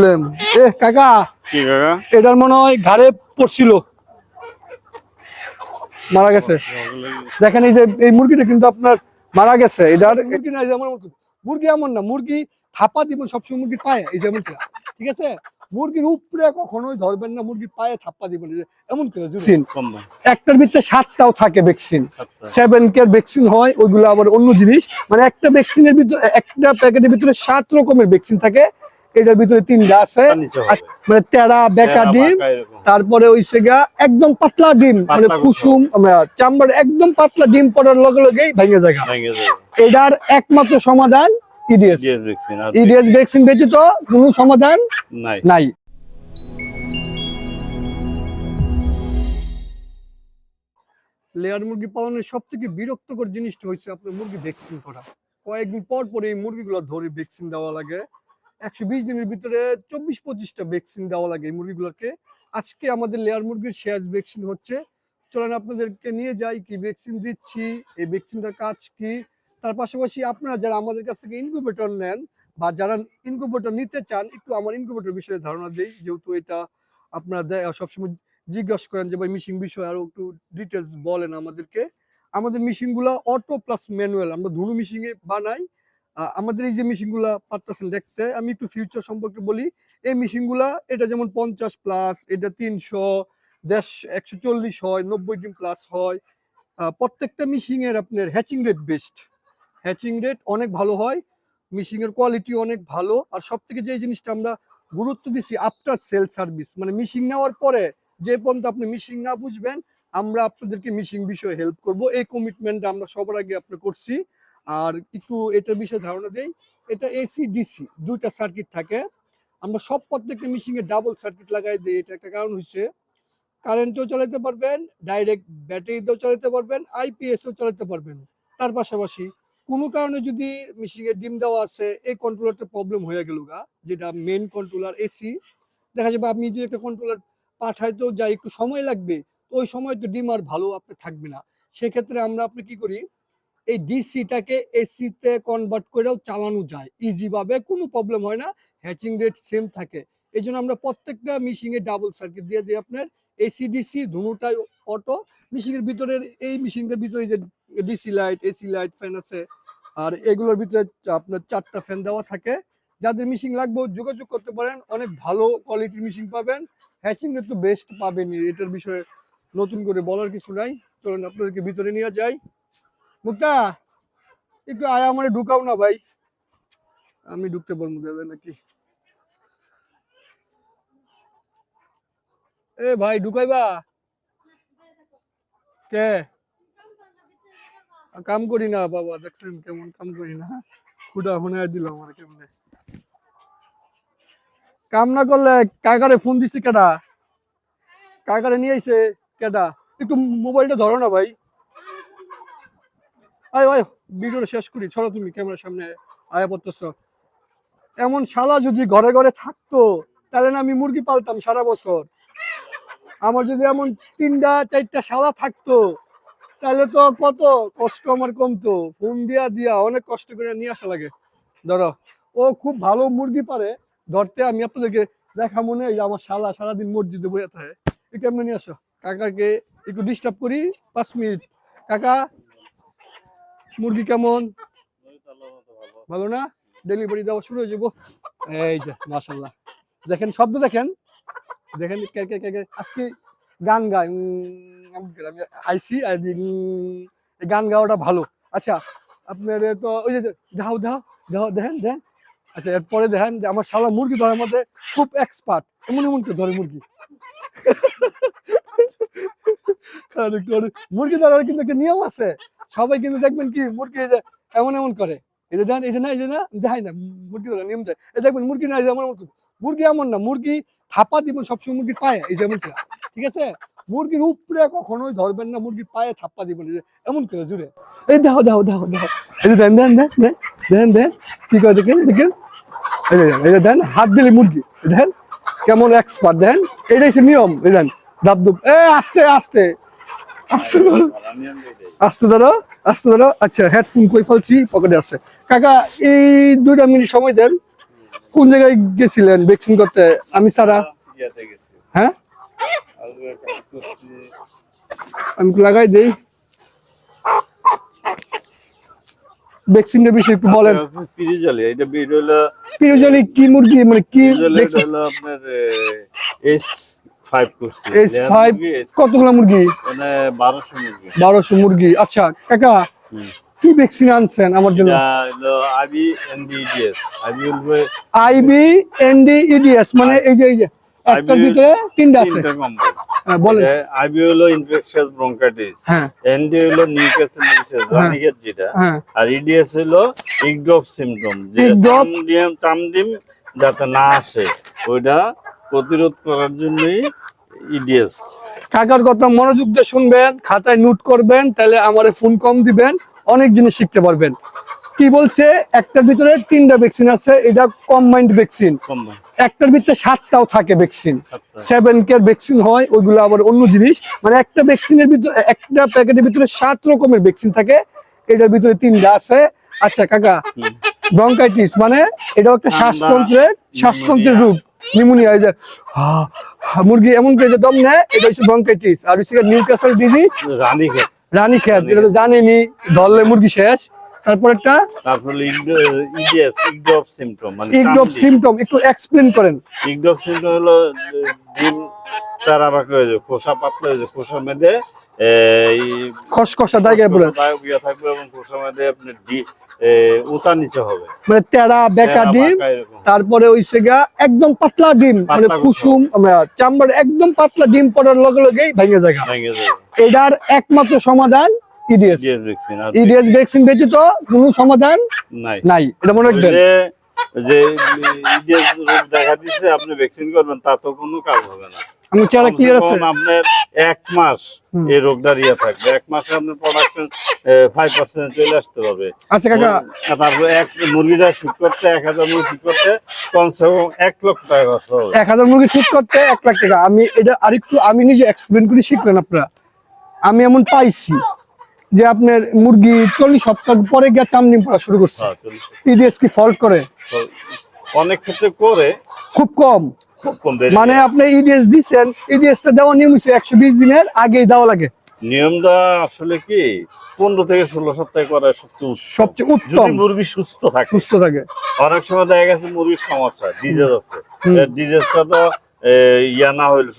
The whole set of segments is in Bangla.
বললেন, এ কাকা কি কাকা? এটার মনে হয় ঘাড়ে পড়ছিল। মারা গেছে। দেখেন এই যে এই মুরগিটা কিন্তু আপনার মারা গেছে। এটার মুরগি না যেমন মুরগি। এমন না মুরগি থাপা দিবেন সবসময় মুরগি পায়ে এই যেমন ঠিক আছে? মুরগির উপরে কখনোই ধরবেন না মুরগি পায়ে থাপ্পা দিবেন এমন করে ভ্যাকসিন একটার ভিতরে সাতটাও থাকে ভ্যাকসিন। সেভেন কেয়ার ভ্যাকসিন হয় ওইগুলো আবার অন্য জিনিস। মানে একটা ভ্যাকসিনের ভিতরে একটা প্যাকেটের ভিতরে সাত রকমের ভ্যাকসিন থাকে। এটার ভিতরে তিনটা আছে। মানে তেরা বেকা ডিম তারপরে ওই সেগা একদম পাতলা ডিম মানে কুসুম। চামড়ার একদম পাতলা ডিম পড়ার লগে লগেই ভেঙে যায় এটার একমাত্র সমাধান ইডিএস ইডিএস ভ্যাকসিন ব্যতীত কোনো সমাধান নাই। নাই। লেয়ার মুরগি পালনের সব থেকে বিরক্তকর জিনিসটা হচ্ছে আপনার মুরগি ভ্যাকসিন করা কয়েকদিন পর পর এই মুরগিগুলো ধরে ভ্যাকসিন দেওয়া লাগে। একশো বিশ দিনের ভিতরে চব্বিশ পঁচিশটা ভ্যাকসিন দেওয়া লাগে মুরগিগুলোকে। আজকে আমাদের লেয়ার মুরগির শেষ ভ্যাকসিন হচ্ছে। চলেন আপনাদেরকে নিয়ে যাই কি ভ্যাকসিন দিচ্ছি, এই ভ্যাকসিনটার কাজ কি। তার পাশাপাশি আপনারা যারা আমাদের কাছ থেকে ইনকিউবেটর নেন বা যারা ইনকিউবেটর নিতে চান, একটু আমার ইনকিউবেটর বিষয়ে ধারণা দিই, যেহেতু এটা আপনারা দে- সবসময় জিজ্ঞাসা করেন যে, ভাই মিশিং বিষয়ে আরও একটু ডিটেলস বলেন আমাদেরকে। আমাদের মেশিনগুলো অটো প্লাস ম্যানুয়াল আমরা ধুনু মেশিনে বানাই। আমাদের এই যে মেশিনগুলা পারতেছেন দেখতে, আমি একটু ফিউচার সম্পর্কে বলি। এই মেশিনগুলা, এটা যেমন পঞ্চাশ প্লাস এটা তিনশো, দেড়শো, একশো চল্লিশ হয়, নব্বই ডিম প্লাস হয়। প্রত্যেকটা মেশিনের আপনার hatching rate best hatching rate অনেক ভালো হয়, মেশিনের কোয়ালিটি অনেক ভালো, আর সব থেকে যে জিনিসটা আমরা গুরুত্ব দিচ্ছি আফটার সেল সার্ভিস মানে মিশিং নেওয়ার পরে যে পর্যন্ত আপনি মিশিং না বুঝবেন, আমরা আপনাদেরকে মিশিং বিষয়ে হেল্প করব। এই কমিটমেন্ট আমরা সবার আগে আপনি করছি। আর একটু এটার বিষয়ে ধারণা দেই, এটা এসি ডিসি দুইটা সার্কিট থাকে। আমরা সব প্রত্যেকটা মিশিং এ ডাবল সার্কিট লাগাই দিই, এটা একটা কারণ হচ্ছে কারেন্টও চালাতে পারবেন ডাইরেক্ট ব্যাটারিতেও চালাতে পারবেন আইপিএসও চালাতে পারবেন। তার পাশাপাশি কোনো কারণে যদি মিশিং এর ডিম দেওয়া আছে, এই কন্ট্রোলারটা প্রবলেম হয়ে গেল গা, যেটা মেন কন্ট্রোলার এসি দেখা যাবে আপনি যদি একটা কন্ট্রোলার পাঠাইতেও যাই, একটু সময় লাগবে ওই সময় তো ডিম আর ভালো আপনার থাকবে না। সেক্ষেত্রে আমরা আপনি কি করি এই ডিসিটাকে এসিতে কনভার্ট করেও চালানো যায়। ইজি ভাবে, কোনো প্রবলেম হয় না। হ্যাচিং রেট সেম থাকে। এই জন্য আমরা প্রত্যেকটা মিশিংয়ে ডাবল সার্কিট দিয়ে দিই আপনার। এসি ডিসি দুটাই অটো মিশিংয়ের ভিতরে এই মিশিংটার ভিতরে যে DC light AC light fan আছে, আর এগুলোর ভিতরে আপনার চারটা ফ্যান দেওয়া থাকে। যাদের মিশিং লাগবে, যোগাযোগ করতে পারেন। অনেক ভালো কোয়ালিটির মিশিং পাবেন। হ্যাচিং রেট তো বেস্ট পাবেনই। এটার বিষয়ে নতুন করে বলার কিছু নাই। চলুন আপনাদেরকে ভিতরে নিয়ে যাই। মুক্তা, একটু আয়, আমার ঢুকাও না ভাই। আমি ঢুকতে পারব দাদা, নাকি? এ ভাই, ঢুকাইবা? কে? কাম করি না, বাবা, দেখছেন কেমন কাম করি না খুদা হুনায় দিল আমার কেমনে। কাম না করলে কাকারে ফোন দিছে কেডা? কাকারে নিয়ে আইছে কেডা? একটু মোবাইলটা ধরো না ভাই। আয় আয়, ভিডিওটা শেষ করি। ছড়ো তুমি ক্যামেরার সামনে আয়া পড়তেছ। এমন শালা যদি ঘরে ঘরে থাকতো, তাহলে না আমি মুরগি পালতাম সারা বছর। আমার যদি এমন তিনটা, চারটা শালা থাকতো, তাহলে তো কত কষ্ট আমার কমতো। ফোন দিয়া দিয়া অনেক কষ্ট করে নিয়ে আসা লাগে। ধরো, ও খুব ভালো মুরগি পারে, ধরতে আমি আপনাদেরকে দেখা মনে হয় আমার শালা সারাদিন মসজিদে বসে থাকে। একটু এমনি নিয়ে আসো? কাকাকে একটু ডিস্টার্ব করি, পাঁচ মিনিট। কাকা মুরগি কেমন? ভালো। না? ডেলিভারি দেওয়া শুরু হয়ে যাব। এই যে মাশাল্লাহ দেখেন শব্দ দেখেন। দেখেন আজকে গান করে আমি আইসি গান গাওয়াটা ভালো। আচ্ছা আপনার তো ওই যে দাও দাও দাও দেখেন দেখেন আচ্ছা এরপরে দেখেন যে আমার শালা মুরগি ধরার মধ্যে খুব এক্সপার্ট এমন এমন করে ধরে মুরগি? মুরগি ধরার কিন্তু একটা নিয়ম আছে। সবাই কিন্তু দেখবেন কি, মুরগি এই যে এমন এমন করে। এই যে দেন, এই যে না, এই যে না দেখাই না মুরগি ধরার নিয়ম যায় এই দেখবেন, মুরগি না, এই যে এমন এমন মুরগি এমন না, মুরগি থাপা দিবেন সবসময় মুরগি পায়ে, এই যে এমন ঠিক আছে? মুরগির উপরে কখনোই ধরবেন না মুরগির পায়ে থাপ্পা দিবেন এমন করে, জুড়ে। এই দেখো দেখো দেখো দেখো। এই যে দেন দেন দেন দেন দেন কি করে দেখেন দেখেন? এই যে এই যে দেন, হাত দিলে মুরগি। দেন, কেমন এক্সপার্ট দেন। এটাই সে নিয়ম, এই দেন দাব দুব এ, আস্তে আস্তে। আস্তে ধরো আস্তে ধরো আস্তে ধরো আচ্ছা হেডফোন কই ফেলছি? পকেটে আছে। কাকা এই দুইটা মিনিট সময় দেন। কোন জায়গায় গেছিলেন ভ্যাকসিন করতে? আমি সারা হ্যাঁ? আমি লাগাই দেই। ভ্যাকসিনের বিষয়ে একটু বলেন। পিরিজলি এটা বিট কি মুরগি? মানে কি আপনার এস কতগুলো মুরগি? মানে বারোশো মুরগি। বারোশো মুরগি। আচ্ছা কাকা। কি ভ্যাকসিন আনছেন আমার জন্য? আইবি মানে এই যে এই যে একটার ভিতরে তিনটা আছে। হ্যাঁ, বলেন। আইবি হলো ইনফেকশাস ব্রঙ্কাইটিস হ্যাঁ। এনডি হলো নিউক্যাসল ডিজিজ যেটা হ্যাঁ। আর ইডিএস হলো ইগড্রপ সিমটম যে Igdrop? চামডিম চামডিম যাতে না আসে ওইটা প্রতিরোধ করার জন্যই ইডিএস কাকার কথা মনোযোগ দিয়ে শুনবেন খাতায় নোট করবেন তাহলে আমার ফোন কম দিবেন অনেক জিনিস শিখতে পারবেন। কি বলছে? একটার ভিতরে তিনটা ভ্যাকসিন আছে এটা কম্বাইন্ড ভ্যাকসিন একটার ভিতরে সাতটাও থাকে ভ্যাকসিন সেভেন কেয়ার ভ্যাকসিন হয় ওইগুলো আবার অন্য জিনিস। মানে একটা ভ্যাকসিনের ভিতরে একটা প্যাকেটের ভিতরে সাত রকমের ভ্যাকসিন থাকে এটার ভিতরে তিনটা আছে। আচ্ছা কাকা। ব্রঙ্কাইটিস মানে এটা একটা শ্বাসতন্ত্রের শ্বাসতন্ত্রের রোগ নিউমোনিয়া যে মুরগি এমন করে যে দম নেয় এটা হচ্ছে ব্রঙ্কাইটিস আর হচ্ছে নিউক্যাসল ডিজিজ রানী খেত এটা তো জানেনি ধরলে মুরগি শেষ। তারপর একটা তারপর ইডিএস ইগড্রপ সিমটম মানে ইগডপ সিমটম একটু এক্সপ্লেন করেন। ইগড্রপ সিমটম হলো ডিম তারা হয়ে খোসা পাতলা হয়ে যায় খোসা মেদে এই খসখসা জায়গায় ইয়ে থাকবে এবং খোসা মেদে আপনার উঁচা নিচে হবে। মানে তেরা বেকা ডিম তারপরে ওই সেগা একদম পাতলা ডিম মানে কুসুম চামড়ার একদম পাতলা ডিম পড়ার লগে লগেই ভেঙে যায় এটার একমাত্র সমাধান ইডিএস। ইডিএস ভ্যাকসিন ব্যতীত কোনো সমাধান নাই। নাই। এটা মনে রাখবেন। যে যে ইডিএস রোগ দেখা দিচ্ছে আপনি ভ্যাকসিন করবেন তা তো কোনো কাজ হবে না। আমি চেহারা ক্লিয়ার আছে? আপনার এক মাস। এই রোগটা ইয়ে থাকবে এক মাসে আপনার প্রোডাকশন ফাইভ পার্সেন্ট চলে আসতে পারবে আচ্ছা কাকা। তারপরে এক মুরগিটা ঠিক করতে এক হাজার মুরগি ঠিক করতে কমসে কম এক লক্ষ টাকা খরচ হবে। এক হাজার মুরগি ঠিক করতে এক লাখ টাকা। আমি এটা আরেকটু আমি নিজে এক্সপ্লেন করে শিখলেন আপনারা। আমি এমন পাইছি যে আপনার মুরগি চল্লিশ সপ্তাহ পরে গিয়ে চামড়ি পড়া শুরু করছে। হ্যাঁ। ইডিএস কি ফল্ট করে? অনেক ক্ষেত্রে করে। খুব কম। খুব কম দেরি মানে আপনি ইডিএস দিচ্ছেন ইডিএস টা দেওয়া নিয়ম হচ্ছে একশো বিশ দিনের আগেই দেওয়া লাগে। নিয়মটা আসলে কি পনেরো থেকে ষোলো সপ্তাহে করা সবচেয়ে উত্তম। সবচেয়ে উত্তম। মুরগি সুস্থ থাকে। সুস্থ থাকে। অনেক সময় দেখা গেছে মুরগির সমস্যা ডিজেজ আছে। ডিজেস ডিজেজটা তো ইয়া না হইলে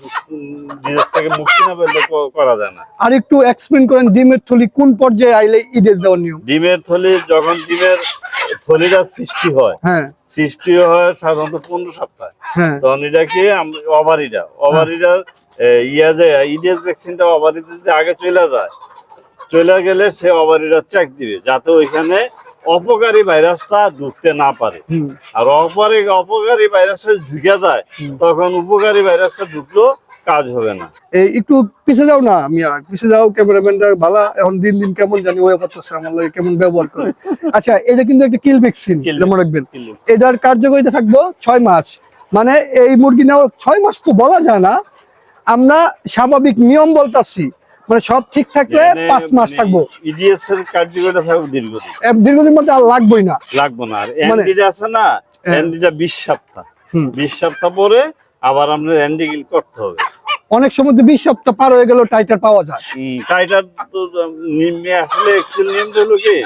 ডিজেজ থেকে মুক্তি না পেলে করা যায় না। আর একটু এক্সপ্লেন করেন ডিমের থলি কোন পর্যায়ে আইলে ইডিএস দেওয়ার নিয়ম? ডিমের থলি যখন ডিমের থলিটা সৃষ্টি হয় হ্যাঁ। সৃষ্টি হয় সাধারণত পনেরো সপ্তাহ। হ্যাঁ। তখন এটাকে ইয়া ইডিএস ভ্যাকসিনটা যদি আগে চলে যায় চলে গেলে সে ওভারিটা চেক দিবে যাতে ওইখানে অপকারী ভাইরাসটা ঢুকতে না পারে। আর অপকারী অপকারী ভাইরাসটা ঢুকে যায় তখন উপকারী ভাইরাসটা ঢুকলো কাজ হবে না। এই একটু পিছে যাও না মিয়া। পিছে যাও ক্যামেরাম্যানটা ভালো। এখন দিন দিন কেমন জানি ওই করতেছে আমার লাগে কেমন ব্যবহার করে। আচ্ছা এটা কিন্তু একটা কিল ভ্যাকসিন মনে রাখবেন। এটার কার্যকারিতা থাকব ছয় মাস। মানে এই মুরগি নেওয়ার ছয় মাস তো বলা যায় না। আমরা স্বাভাবিক নিয়ম বলতাছি মানে সব ঠিক থাকলে মানে পাঁচ মাস থাকব। ইডিএস এর কার্যকারিতা থাকবে দীর্ঘদিন। দীর্ঘদিন মধ্যে আর লাগবেই না। লাগবো না। আর মানে- এনডিটা আছে না হ্যাঁ। এনডিটা বিশ সপ্তাহ। বিশ সপ্তাহ পরে আবার আপনার করতে হবে। অনেক সময় তো বিশ সপ্তাহ পার হয়ে গেল টাইটার পাওয়া যায়। টাইটার তো নিম্নে আসলে একটু নিয়ম হলো কি?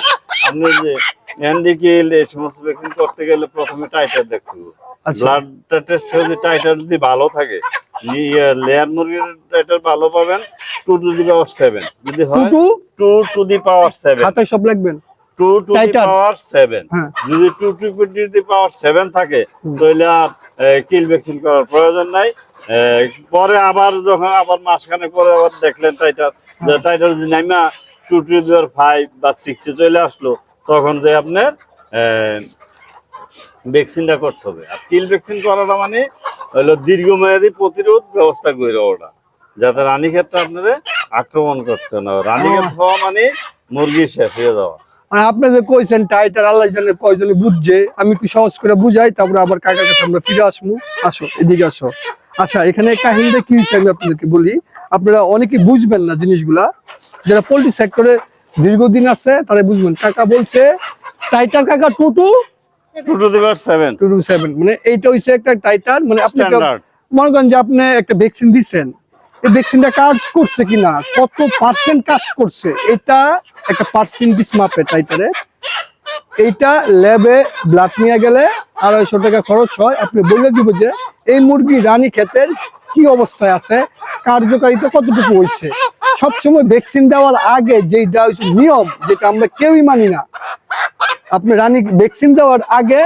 যে এনডি এই সমস্ত ভ্যাকসিন করতে গেলে প্রথমে টাইটার দেখতে হবে। ব্লাডটা টেস্ট যদি টাইটার যদি ভালো থাকে লেয়ার মুরগির টাইটার ভালো পাবেন two two the power seven যদি হয় two two two the power seven খাতায় সব লিখবেন two two the power seven যদি two two the power seven থাকে তাহলে আর কিল ভ্যাকসিন করার প্রয়োজন নাই। পরে আবার যখন আবার মাসখানে পরে আবার দেখলেন টাইটার হ্যাঁ। টাইটার যদি নাইমা টু টু দি ফাইভ বা সিক্সে চলে আসলো তখন যে আপনার ভ্যাকসিনটা করতে হবে। আর কিল ভ্যাকসিন করাটা মানে হলো দীর্ঘমেয়াদী প্রতিরোধ ব্যবস্থা করে ওটা যাতে রানী ক্ষেত্রে আপনারা আক্রমণ করতে না রানীক্ষেত হওয়া মানে মুরগি শেষ হয়ে যাওয়া। মানে আপনি যে কইছেন টাইটার আল্লাহ জানে কয়জনে বুঝছে আমি একটু সহজ করে বুঝাই তারপরে আবার কাকার কাছে আমরা ফিরে আসব। আসো এদিকে আসো। আচ্ছা এখানে কাহিনীটা কি হচ্ছে আমি আপনাদেরকে বলি। আপনারা অনেকে বুঝবেন না জিনিসগুলা। যারা পোলট্রি সেক্টরে দীর্ঘদিন আছে তারা বুঝবেন। কাকা বলছে টাইটার কাকা টুটু টু টু মানে এইটা হচ্ছে একটা টাইটার মানে আপনি মনে করেন যে আপনি একটা ভ্যাকসিন দিচ্ছেন এই ভ্যাকসিনটা কাজ করছে কিনা? কত পার্সেন্ট কাজ করছে? এটা একটা পার্সেন্টেজ মাপে টাইটারে এইটা ল্যাবে ব্লাড নিয়ে গেলে আড়াইশো টাকা খরচ হয়। আপনি বলে দিব যে এই মুরগি রানী ক্ষেতের কি অবস্থায় আছে? কার্যকারিতা কতটুকু হয়েছে সবসময় ভ্যাকসিন দেওয়ার আগে যেটা হচ্ছে নিয়ম যেটা আমরা কেউই মানি না। আপনি রানী ভ্যাকসিন দেওয়ার আগে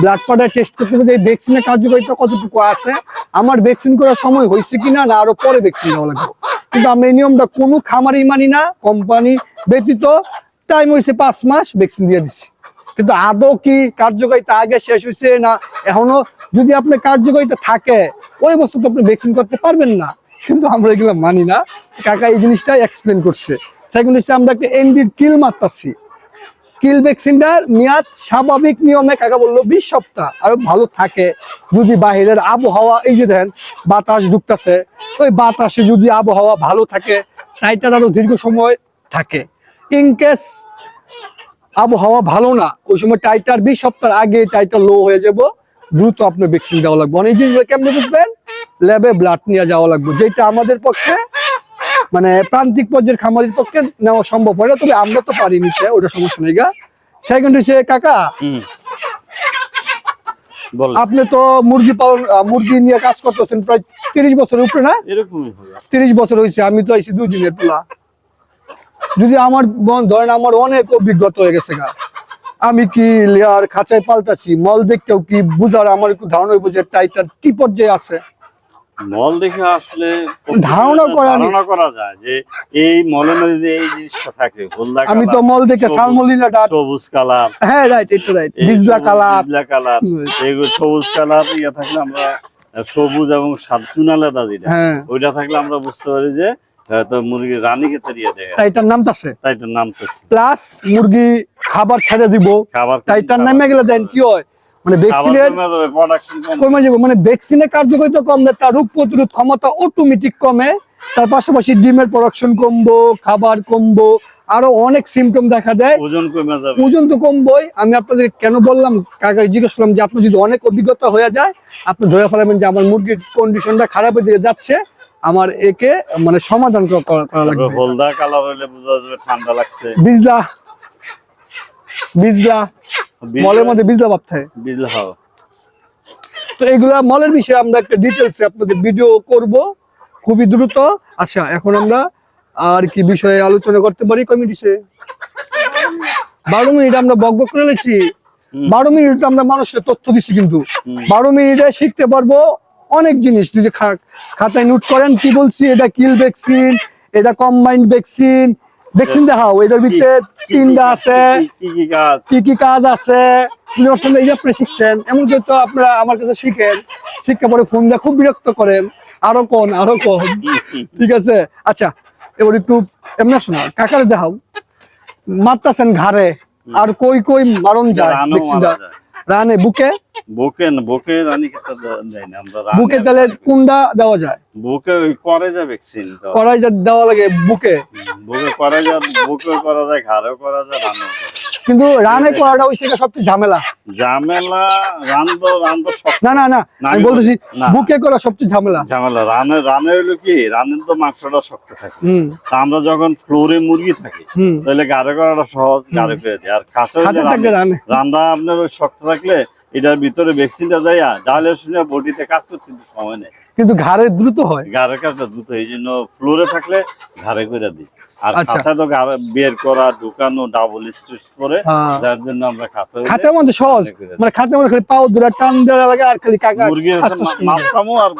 ব্লাড পাউডার টেস্ট করতে হবে এই ভ্যাকসিনের কার্যকারিতা কতটুকু আছে, আমার ভ্যাকসিন করার সময় হয়েছে কিনা, না আরও পরে ভ্যাকসিন দেওয়া লাগবে। কিন্তু আমরা এই নিয়মটা কোনো খামারই মানি না কোম্পানি ব্যতীত টাইম হয়েছে পাঁচ মাস ভ্যাকসিন দিয়ে দিচ্ছি। কিন্তু আদৌ কি কার্যকারিতা আগে শেষ হয়েছে না এখনও? যদি আপনার কার্যকারিতা থাকে, ওই বছর তো আপনি ভ্যাকসিন করতে পারবেন না। কিন্তু আমরা এগুলো মানি না। কাকা এই জিনিসটা এক্সপ্লেন করছে। সেকেন্ড হচ্ছে আমরা একটা এনডির কিল মারতাছি। কিল ভ্যাকসিনটার মেয়াদ স্বাভাবিক নিয়মে কাকা বলল বিশ সপ্তাহ। আরও ভালো থাকে। যদি বাহিরের আবহাওয়া, এই যে দেখেন, বাতাস ঢুকতেছে। ওই বাতাসে যদি আবহাওয়া ভালো থাকে টাইটার আরও দীর্ঘ সময় থাকে। ইনকেস আবহাওয়া ভালো না, ওই সময় টাইটার বিশ সপ্তাহ আগে টাইটার লো হয়ে যাব। দ্রুত আপনার ভ্যাকসিন দেওয়া লাগবে। অনেক জিনিসগুলো কেমনে বুঝবেন? ল্যাবে ব্লাড নিয়ে যাওয়া লাগবে। যেটা আমাদের পক্ষে মানে প্রান্তিক পর্যায়ের খামারের পক্ষে নেওয়া সম্ভব হয় না তবে আমরা তো পারি নিতে ওটা সমস্যা নেই গা। সেকেন্ড হচ্ছে কাকা আপনি তো মুরগি পালন মুরগি নিয়ে কাজ করতেছেন প্রায় তিরিশ বছরের উপরে না? তিরিশ বছর হয়েছে আমি তো আইসি দুই দিনের তোলা যদি আমার বোন- ধরেন আমার অনেক অভিজ্ঞতা হয়ে গেছে গা। আমি কি লেয়ার খাঁচায় পাল্টাছি মল দেখতেও কি বুঝার আমার একটু ধারণা হইব যে টাইটার কি পর্যায়ে আছে? মল দেখে আসলে ধারণা করা ধারণা করা যায় যে এই মলের মধ্যে এই জিনিসটা থাকে হলদা আমি তো মল দেখে সবুজ- সালমলিনাটা সবুজ কালার। হ্যাঁ রাইট এটা রাইট বিজলা কালার। বিজলা কালার। এইগুলো সবুজ কালার ইয়ে থাকলে আমরা সবুজ এবং সাত চুনালেদা যেটা। হ্যাঁ। ওইটা থাকলে আমরা বুঝতে পারি যে হয়তো মুরগি রানী কে দিয়ে। দেয় টাইটার নামতাছে তাই তো নামতেছে প্লাস মুরগি খাবার ছেড়ে দিব। খাবার টাইটার নামে গেলে দেন কি হয়? মানে ভ্যাকসিনের কমে। যাবে। মানে ভ্যাকসিনের কার্যকারিতা কমলে তার রোগ প্রতিরোধ ক্ষমতা অটোমেটিক কমে তার পাশাপাশি ডিমের প্রোডাকশন কমবো খাবার কমবো আরও অনেক সিমটম দেখা দেয়। ওজন কমে যাবে। ওজন তো কমবই। আমি আপনাদের কেন বললাম কাকা জিজ্ঞেস করলাম যে আপনার যদি অনেক অভিজ্ঞতা হয়ে যায় আপনি ধরে ফেলাবেন যে আমার মুরগির কন্ডিশনটা খারাপের দিকে যাচ্ছে আমার একে মানে সমাধান করা- লাগবে। হলদা কালার হলে বোঝা যাবে ঠান্ডা লাগছে। বিজলা বিজলা। মলের মধ্যে বিজলা ভাবতে বিজলা তো এগুলা মলের বিষয়ে আমরা একটা ডিটেলসে আপনাদের ভিডিও করব। খুবই দ্রুত। আচ্ছা এখন আমরা আর কি বিষয়ে আলোচনা করতে পারি কমিটিসে বারো মিনিট আমরা বক বক করে লেছি বারো মিনিট আমরা মানুষের তথ্য দিচ্ছি কিন্তু। বারো মিনিটে শিখতে পারব অনেক জিনিস। যদি খা- খাতায় নোট করেন কি বলছি এটা কিল ভ্যাকসিন এটা কম্বাইন্ড ভ্যাকসিন ভ্যাকসিন দেখাও এটার ভিতরে তিনটা আছে কি- কি কাজ আছে সঙ্গে আপনি শিখছেন এমন যেহেতু আপনারা আমার কাছে শিখেন শিক্ষা পরে ফোন দিয়ে খুব বিরক্ত করেন আরও কোন আরও কোন। ঠিক আছে? আচ্ছা এবার একটু এমনি শোনা কাকারে দেখাও। মারতাছেন ঘাড়ে আর কই কই মারণ যায় যায়। রানে বুকে? বুকে না বুকে রানী দেয় না আমরা বুকে তাহলে কুন্ডা দেওয়া যায়? বুকে ওই যায় ভ্যাকসিন তো। করাই যা দেওয়া লাগে বুকে। বুকে করা যায় বুকে করা যায় ঘাড়েও করা যায় রানেও করা যায়। কিন্তু রানে করাটা ওই সেটা সবচেয়ে ঝামেলা। ঝামেলা রান তো রান তো না না না আমি বলতেছি বুকে করা সবচেয়ে ঝামেলা। ঝামেলা। রানে রানে হলো কি রানের তো মাংসটা শক্ত থাকে। তা আমরা যখন ফ্লোরে মুরগি থাকি তাহলে গাড়ে করাটা সহজ গাড়ে করে দিই আর কাছে রান্না আপনার ওই শক্ত থাকলে এটার ভিতরে ভ্যাকসিনটা যাইয়া ডালে শুনে বডিতে কাজ করতে কিন্তু সময় নেই। কিন্তু ঘাড়ে দ্রুত হয়। ঘাড়ের কাজটা দ্রুত এই জন্য ফ্লোরে থাকলে ঘাড়ে করে দিই। আর আচ্ছা। খাঁচা তো বের করা ঢুকানো ডাবল স্টিচ করে হ্যাঁ। যার জন্য আমরা খাঁচা খাঁচার মধ্যে সহজ মানে খাঁচার মধ্যে খালি পাও দুরা টান দেওয়া লাগে আর খালি কাকা। মাছটামো আর।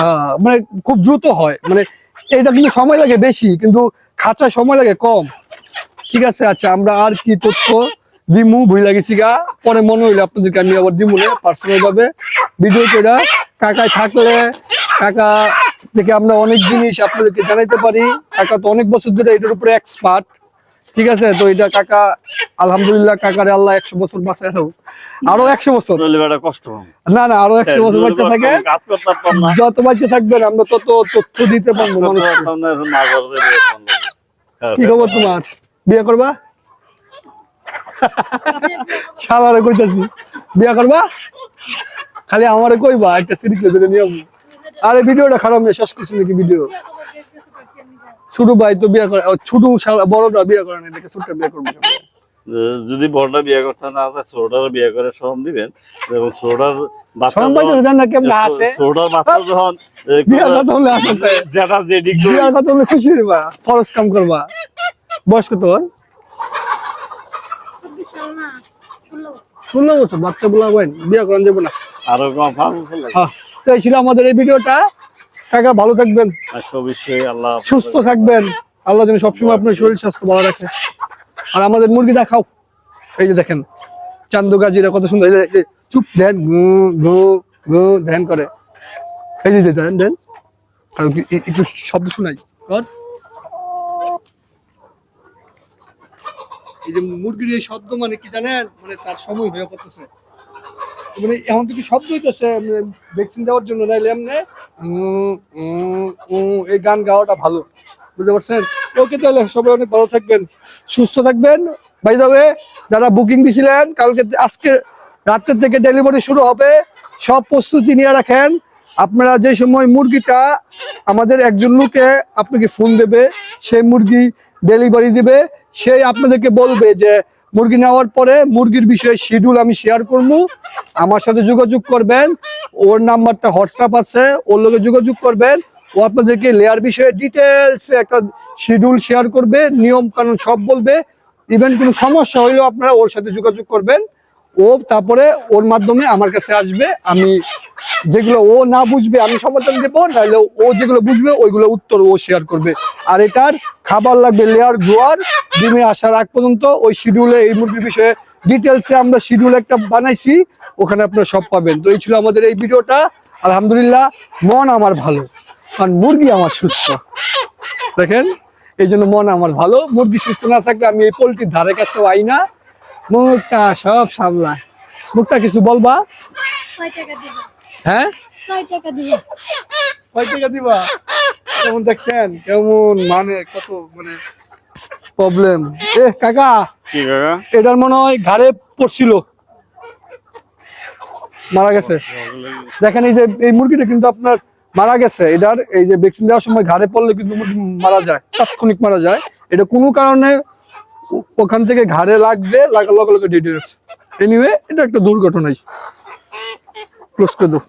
হ্যাঁ, মানে খুব দ্রুত হয় মানে এটা কিন্তু সময় লাগে বেশি কিন্তু খাঁচায় সময় লাগে কম ঠিক আছে আচ্ছা আমরা আর কি তথ্য দিমু ভুই লাগেছি গা পরে মনে হইলে আপনাদেরকে আমি আবার দিমু না পার্সোনাল ভাবে ভিডিও করে কাকায় থাকলে কাকা থেকে আমরা অনেক জিনিস আপনাদেরকে জানাইতে পারি। কাকা তো অনেক বছর ধরে এটার উপরে এক্সপার্ট ঠিক আছে? তো এটা কাকা আলহামদুলিল্লাহ কাকারে আল্লাহ একশো বছর বাঁচায় হোক। আরও একশো বছর। কষ্ট না না আরও একশো বছর বাচ্চা থাকে। যত বাচ্চা থাকবেন আমরা তত তথ্য দিতে পারব। হ্যাঁ, কি খবর তোমার? বিয়ে করবা? শালারে কইতাছি। বিয়া করবা? খালি আমারে কইবা একটা সিরিজ নিয়ম আরে ভিডিওটা খারাপ না শেষ করছি নাকি ভিডিও? ছোট ভাই তো বিয়া করে ছোট বড়টা বিয়া করে না ছোটটা বিয়া করবে যদি বড়টা বিয়ে করতে না ছোটটার বিয়ে করে শ্রম দিবেন। এবং ছোটটার বাচ্চা সবাই তো যখন- না কেমন হাসে ছোটটার বাচ্চা যখন এ, কথা হলে আসতে যেটা যেটি বিয়ার কথা হলে খুশি হইবা ফরজ কাম করবা। বয়স কত ওর? ষোলো বছর বাচ্চা বলা হবেন বিয়া করান যাব না। আরও কম হ্যাঁ। তো এই ছিল আমাদের এই ভিডিওটা। কাকা ভালো থাকবেন। অবশ্যই আল্লাহ সুস্থ থাকবেন। আল্লাহ যেন সবসময় আপনার শরীর স্বাস্থ্য ভালো রাখে। আর আমাদের মুরগি দেখাও। এই যে দেখেন চান্দু গাজিরা কত সুন্দর। চুপ দেন গু গু গু ধ্যান করে। এই যে দেন আর একটু- একটু শব্দ শোনাই। কর। এই যে মুরগির এই শব্দ মানে কি জানেন? মানে তার সময় হয়ে পড়তেছে। মানে এমন কি শব্দ হইতেছে ভ্যাকসিন দেওয়ার জন্য নাইলে এমনি এই গান গাওয়াটা ভালো। বুঝতে পারছেন? ওকে তাহলে সবাই অনেক ভালো থাকবেন, সুস্থ থাকবেন। বাই যাবে যারা বুকিং দিছিলেন, কালকে, আজকে, রাত্রের থেকে ডেলিভারি শুরু হবে। সব প্রস্তুতি নিয়ে রাখেন। আপনারা যে সময় মুরগিটা আমাদের একজন লোকে আপনাকে ফোন দেবে, সেই মুরগি ডেলিভারি দিবে। সেই আপনাদেরকে বলবে যে মুরগি নেওয়ার পরে মুরগির বিষয়ে শিডিউল আমি শেয়ার করব। আমার সাথে যোগাযোগ করবেন। ওর নাম্বারটা হোয়াটসঅ্যাপ আছে। ওর লোকে যোগাযোগ করবেন। ও আপনাদেরকে লেয়ার বিষয়ে ডিটেলস একটা শিডিউল শেয়ার করবে। নিয়ম কানুন সব বলবে। ইভেন কোনো সমস্যা হইলেও আপনারা ওর সাথে যোগাযোগ করবেন। ও তারপরে ওর মাধ্যমে আমার কাছে আসবে, আমি যেগুলো ও না বুঝবে আমি সমাধান দেবো, নাহলে ও যেগুলো বুঝবে ওইগুলো উত্তর ও শেয়ার করবে। আর এটার খাবার লাগবে লেয়ার গ্রোয়ার ডিমে আসার আগ পর্যন্ত ওই শিডিউলে এই মুরগির বিষয়ে ডিটেলসে আমরা শিডিউল একটা বানাইছি, ওখানে আপনারা সব পাবেন। তো এই ছিল আমাদের এই ভিডিওটা। আলহামদুলিল্লাহ, মন আমার ভালো, কারণ মুরগি আমার সুস্থ। দেখেন, এই জন্য মন আমার ভালো। মুরগি সুস্থ না থাকলে আমি এই পোলট্রির ধারে কাছেও আই না। মুখটা সব সামলায় মুখটা কিছু বলবা? হ্যাঁ? ছয় কয় টাকা দিবা? কেমন দেখছেন? কেমন? মানে কত মানে প্রবলেম এ কাকা এটার মনে হয় ঘাড়ে পড়ছিল। মারা গেছে। দেখেন এই যে এই মুরগিটা কিন্তু আপনার মারা গেছে। এটার এই যে ভ্যাকসিন দেওয়ার সময় ঘাড়ে পড়লে কিন্তু মুরগি মারা যায় তাৎক্ষণিক মারা যায়। এটা কোনো কারণে ওখান থেকে ঘাড়ে লাগবে লাগালো লগে লগে এনিওয়ে এটা একটা দুর্ঘটনাই। ক্লোজ করে দাও।